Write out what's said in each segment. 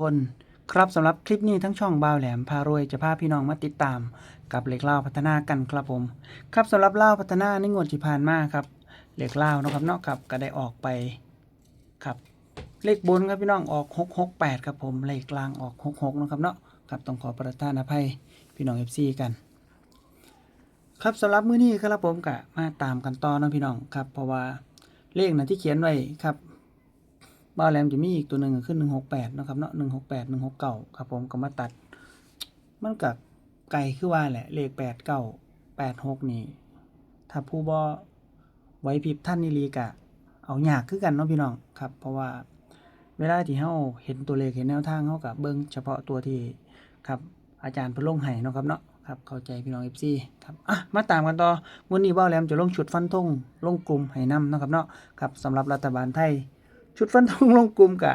คนครับสำหรับคลิปนี้ทั้งช่องบ่าวแหลมพารวยจะพาพี่น้องมาติดตาม กับเหล็กเล่าพัฒนากันครับผม ครับสำหรับเล่าพัฒนาในงวดที่ผ่านมาครับเหล็กเล่านะครับเนาะครับก็ได้ออกไปครับเลขบนครับพี่น้องออกหกหกแปดครับผมเลขกลางออกหกหกนะครับเนาะครับต้องขอประทานอภัยพี่น้องเอฟซีกัน ครับสำหรับมื้อนี้ครับผมกะมาตามกันต่อนะพี่น้องครับเพราะว่าเลขนะที่เขียนไว้ครับ บ้าแหลมจะมีอีกตัวหนึ่งขึ้นหนึ่งหกแปดนะครับเนาะหนึ่งหกแปดหนึ่งหกเก้าครับผมก็มาตัด มันกับไก่คือว่าแหละ เลขแปดเก้าแปดหกนี่ ถ้าผู้บ่ไว้พิบท่านนี่ลีกะ เอายากคือกันเนาะพี่น้องครับ เพราะว่าเวลาที่เฮาเห็นตัวเลขเห็นแนวทางเฮากับเบิ่งเฉพาะตัวที่ครับอาจารย์พลงให้เนาะครับเนาะครับเข้าใจพี่น้อง FC ครับอะมาตามกันต่อวันนี้บ้าแหลมจะลงชุดฟันธงลงกลุ่มให้นำเนาะครับเนาะครับสำหรับรัฐบาลไทย ชุดฟันธงลงกลุ่มกะ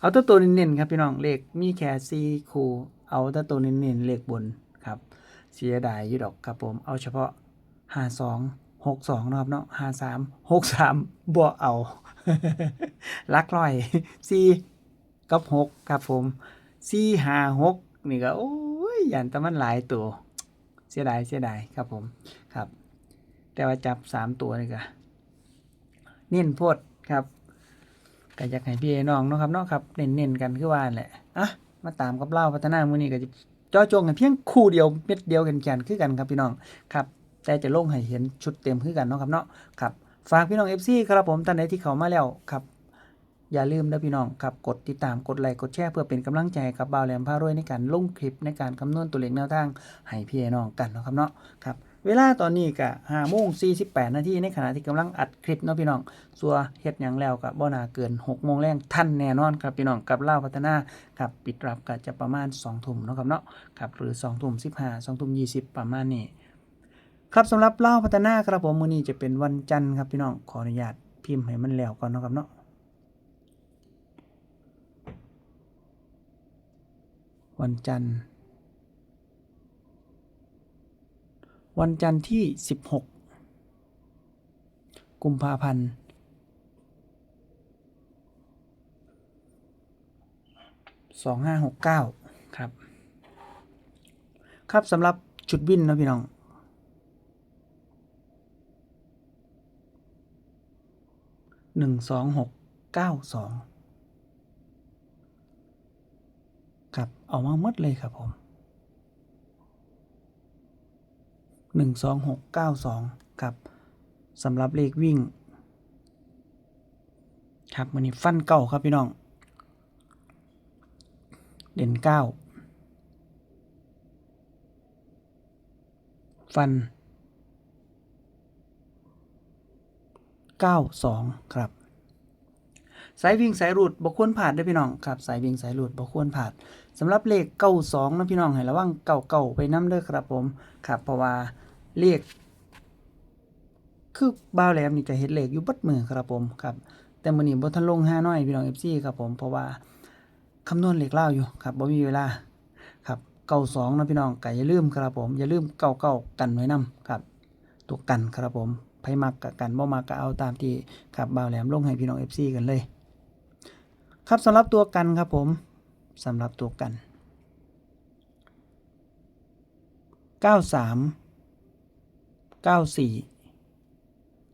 เอาแตัวตัวเน้นๆครับพี่น้องเลขมีแค่สี่คู่เอาแตัวตัวเน้นๆเลขบนครับเสียดายยู่ดอกครับผมเอาเฉพาะห้าสองหกสองนะครับเนาะห้าสามหกสามบ่เอาลักร้อยสี่กับหกครับผมสี่ห้าหกนี่ก็โอ้ยยันแต่มันหลายตัวเสียดายเสียดายครับผมครับ แต่ว่าจับสามตัวนี่ก็เน้นโพดครับ ก็อยากให้พี่น้องเนาะครับเนาะครับเน้นๆกันคือว่าแหละอะมาตามกับเล่าพัฒนามือนี้ก็จะจ่อจงกันเพียงคู่เดียวเม็ดเดียวกันแคนคือกันครับพี่น้องครับแต่จะลงให้เห็นชุดเต็มคือกันเนาะครับเนาะครับฝากพี่น้อง FC ครับผมท่านใดที่เขามาแล้วครับอย่าลืมนะพี่น้องครับกดติดตามกดไลค์กดแชร์เพื่อเป็นกำลังใจกับบ่าวแหลมพารวยในการลงคลิปในการคำนวณตัวเลขแนวทางให้พี่น้องกันเนาะครับเนาะครับ เวลาตอนนี้ก็5โมง48นาทีในขณะที่กำลังอัดคลิปเนาะพี่น้องสัวเฮ็ดยังแล้วกับบ่นาเกิน6โมงแรงทันแน่นอนครับพี่น้องกับเล่าพัฒนาครับปิดรับก็จะประมาณ2ทุ่มเนาะครับเนาะครับหรือ2ทุ่ม15 2ทุ่ม20ประมาณนี้ครับสำหรับเล่าพัฒนาครับผมมื้อนี้จะเป็นวันจันทร์ครับพี่น้องขออนุญาตพิมพ์ให้มันแล้วก่อนเนาะครับเนาะวันจันทร์ วันจันทร์ที่ 16 กุมภาพันธ์สองห้าหกเก้าครับ ครับสำหรับชุดวินนะพี่น้องหนึ่งสองหกเก้าสองครับ เอามาหมดเลยครับผม หนึ่งสองหกเก้าสองครับสำหรับเลขวิ่ง ครับมันนี้ฟันเก่าครับพี่น้อง เด่นเก้าฟันเก้าสองครับสายวิ่งสายรูดบกควรผ่านด้วยพี่น้องครับสายวิ่งสายรูดบกควรผ่านสำหรับเลขเก้าสองนะพี่น้องให้ระวังเก่าเก่าๆไปน้ำเด้อครับผมครับเพราะว่า เลขคือบ้าวแหลมนี่จะเห็นเลขอยู่บัดมือครับผมครับแต่มื้อนี้บ่ทันลง5น้อยพี่น้อง FC ครับผมเพราะว่าคำนวณเลขเล่าอยู่ครับบ่มีเวลาครับเก้าสองนะพี่น้องก็อย่าลืมครับผมอย่าลืมเก้าเก้ากันไว้นํครับ ตัวกันครับผมไผมักกะกันบ่มักก็เอาตามที่ครับบ่าวแหลมลงให้พี่น้อง FC กันเลยครับสำหรับตัวกันครับผมสำหรับตัวกัน 93 94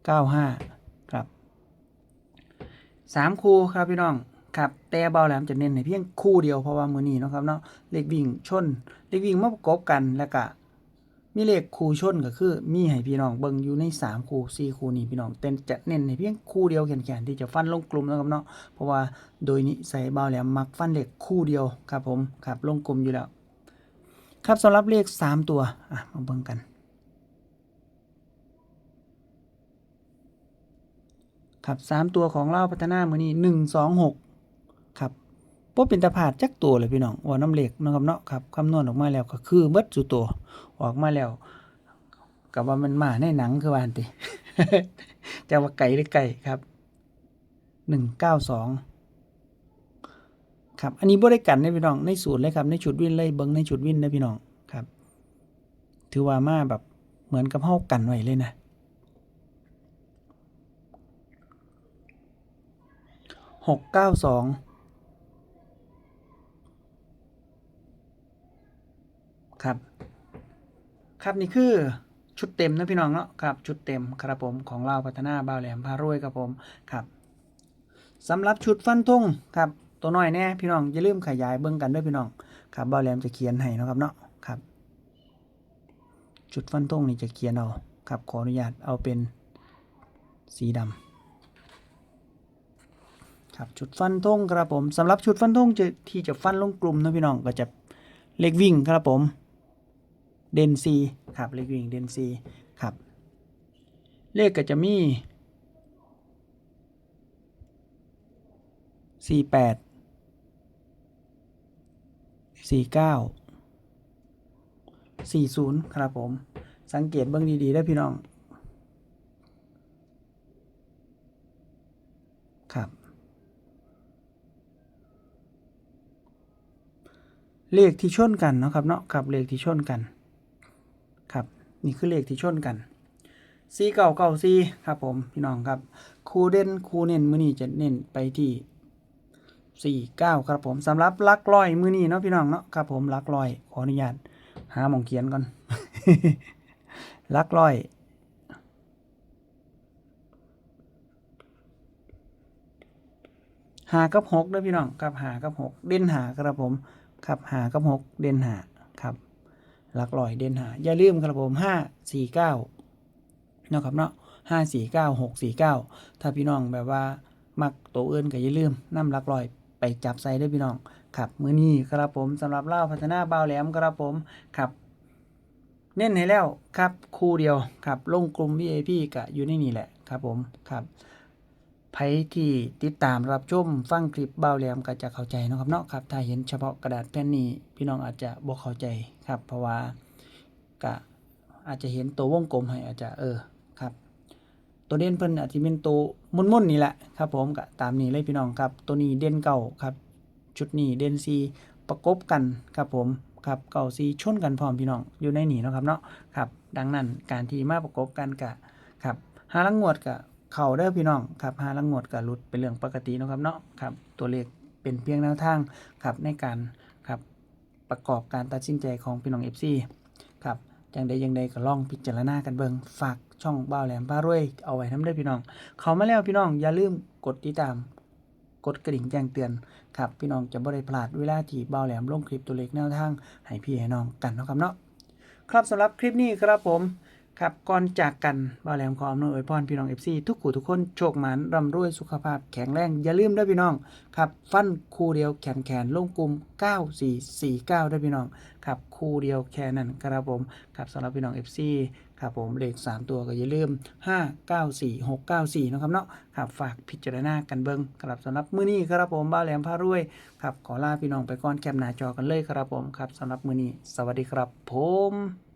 95 ครับสามคู่ครับพี่น้องครับแต่เบาแหลมจะเน้นให้เพียงคู่เดียวเพราะว่ามือนี้นะครับเนาะเลขวิ่งชนเลขวิ่งมาประกบกันแล้วก็มีเลขคู่ชนก็คือมีให้พี่น้องเบิ่งอยู่ในสามคู่สี่คู่นี้พี่น้องเต้นจะเน้นให้เพียงคู่เดียวแขนๆที่จะฟันลงกลุ่มนะครับเนาะเพราะว่าโดยนิสัยเบาแหลมมักฟันเลขคู่เดียวครับผมครับลงกลุ่มอยู่แล้ว ครับสำหรับเลขสามตัวอะมาเบิ่งกัน ครับสามตัวของเล่าพัฒนามือนี้หนึ่งสองหกครับพวกเป็นตาผาดจักตัวเลยพี่น้องว่าน้ำเหล็กนาะครับเนาะครับคำนวณออกมาแล้วก็คือเบิดสุตัวออกมาแล้วกับว่ามันมาในหนังคือวันติแต่ว่าไก่หรือไก่ครับหนึ่งเก้าสองครับ อันนี้บริกันในพี่น้อง ในสูตรเลยครับ ในชุดวินเลยเบิ้งในชุดวินนะพี่น้อง ครับ ถือว่ามาแบบเหมือนกับเฮากันไว้เลยนะ 692ครับ ครับนี่คือชุดเต็มนะพี่น้องเนาะครับชุดเต็มครับผมของเราพัฒนาบ่าวแหลมพารวยครับผมครับสำหรับชุดฟันทงครับตัวน้อยแน่พี่น้องอย่าลืมขยายเบื้องกันด้วยพี่น้องครับบ่าวแหลมจะเขียนให้นะครับเนาะครับ ชุดฟันทงนี่จะเขียนเอาครับขออนุญาตเอาเป็นสีดำ ครับจุดฟันธงครับผมสำหรับชุดฟันธงจะที่จะฟันลงกลุ่มนะพี่น้องก็จะเลขวิ่งครับผมเดนซีครับเลขวิ่งเดนซีครับ เลขก็จะมีสี่แปดสี่เก้าสี่ศูนย์ครับผม สังเกตเบื้องดีๆได้พี่น้อง ครับ เลขที่ชนกันเนาะครับเนาะครับเลขที่ชนกันครับนี่คือเลขที่ชนกันซีเก่าเก่าซีครับผมพี่น้องครับครูเด่นครูเน้นมือนี้จะเน้นไปที่สี่เก้าครับผมสำหรับลักลอยมือนี้เนาะพี่น้องเนาะครับผมลักลอยขออนุญาตหาหมองเขียนก่อนลักลอยหากับหกเด้อพี่น้องครับหากับหกเด่นหาครับผม ครับหากับหกเด่นหาครับ หลักร้อยเด่นหาอย่าลืมครับผมห้าสี่เก้าเนาะครับเนาะห้าสี่เก้าหกสี่เก้าถ้าพี่น้องแบบว่ามักตัวอื่นก็อย่าลืมนำหลักร้อยไปจับใส่ด้วยพี่น้องครับมื้อนี้ครับผมสำหรับเล่าพัฒนาเบาแหลมครับผมครับเน้นให้แล้วครับคู่เดียวครับลงกลุ่ม VIP ก็อยู่ในนี่แหละครับผมครับ ไผที่ติดตามรับชมฟังคลิปเบาแหลมก็จะเข้าใจนะครับเนาะครับ ถ้าเห็นเฉพาะกระดาษแผ่นนี้ พี่น้องอาจจะบ่เข้าใจครับ เพราะว่าก็อาจจะเห็นตัววงกลมให้อาจจะเออครับ ตัวเด่นเพิ่นอาจจะเป็นตัวมุนๆนี่แหละครับ ผมก็ตามนี้เลยพี่น้องครับ ตัวนี้เด่นเก่าครับ ชุดนี้เด่นซีประกบกันครับผมครับเก่าซีชนกันพร้อมพี่น้องอยู่ในนี่นะครับเนาะครับ ดังนั้นการที่มาประกบกันกะครับหาลังงวดกะ เข่าเด้อพี่น้องครับหาลังงวดกะหลุดเป็นเรื่องปกตินะครับเนาะครับตัวเลขเป็นเพียงแนวทางครับในการครับประกอบการตัดสินใจของพี่น้อง FC ครับจังใดอยังใดก็ลองพิจารณากันเบิงฝากช่องบ้าวแหลมพารวยเอาไว้ทำได้พี่น้อง เขามาแล้วพี่น้องอย่าลืมกดติดตาม กดกระดิ่งแจ้งเตือนครับพี่น้องจะบ่ได้พลาดเวลาที่เบาแหลมลงคลิปตัวเล็กแนวทางให้พี่ให้น้องกันนะครับเนาะครับสำหรับคลิปนี้ครับผม ครับก่อนจากกันเบาแหลมขออำนวยอวยพรพี่น้อง FC ทุกขู่ทุกคนโชคหมันร่ำรวยสุขภาพแข็งแรงอย่าลืมด้วยพี่น้องครับฟันคู่เดียวแขนแขนลงกลุ่ม 9449ด้วยพี่น้องครับคู่เดียวแค่นั้นครับผมครับสำหรับพี่น้อง FC ครับผมเลข 3 ตัวก็อย่าลืม 5 9 4 6 9 4นะครับเนาะครับฝากพิจารณากันเบิงครับสำหรับมื้อนี้ครับผมบ้าวแหลมพารวยครับขอลาพี่น้องไปก่อนแคปหน้าจอกันเลยครับผมครับสำหรับมื้อนี้สวัสดีครับผม